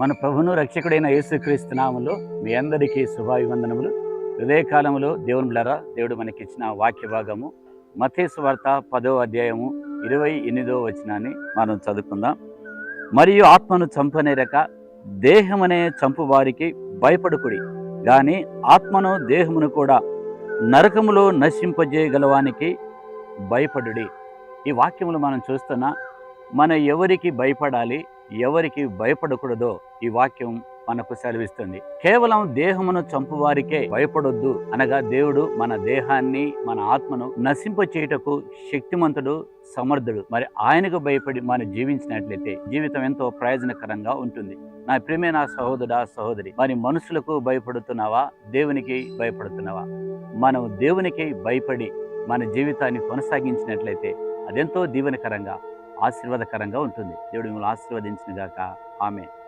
మన ప్రభును రక్షకుడైన యేసుక్రీస్తు నామములో మీ అందరికీ శుభాభివందనములు. హృదయకాలంలో దేవుని బిళ్ళరా దేవుడు మనకిచ్చిన వాక్య భాగము మతేసు వార్త పదో అధ్యాయము ఇరవై ఎనిమిదో వచనాన్ని మనం చదువుకుందాం. మరియు ఆత్మను చంపనేరక దేహమనే చంపు వారికి భయపడుకుడి. కానీ ఆత్మను దేహమును కూడా నరకములో నశింపజేయగలవానికి భయపడుడి. ఈ వాక్యములు మనం చూస్తున్నా మన ఎవరికి భయపడాలి ఎవరికి భయపడకూడదో ఈ వాక్యం మనకు సెలవిస్తుంది. కేవలం దేహమును చంపువారికే భయపడొద్దు అనగా దేవుడు మన దేహాన్ని మన ఆత్మను నశింప చేయుటకు శక్తిమంతుడు సమర్థుడు. మరి ఆయనకు భయపడి మనం జీవించినట్లయితే జీవితం ఎంతో ప్రయోజనకరంగా ఉంటుంది. నా ప్రేమే నా సహోదరా సహోదరి మరి మనుషులకు భయపడుతున్నావా? దేవునికి భయపడుతున్నావా? మనం దేవునికి భయపడి మన జీవితాన్ని కొనసాగించినట్లయితే అదెంతో దీవెనకరంగా ఆశీర్వాదకరంగా ఉంటుంది. దేవుడు మిమ్మల్ని ఆశీర్వదించిన గాక ఆమె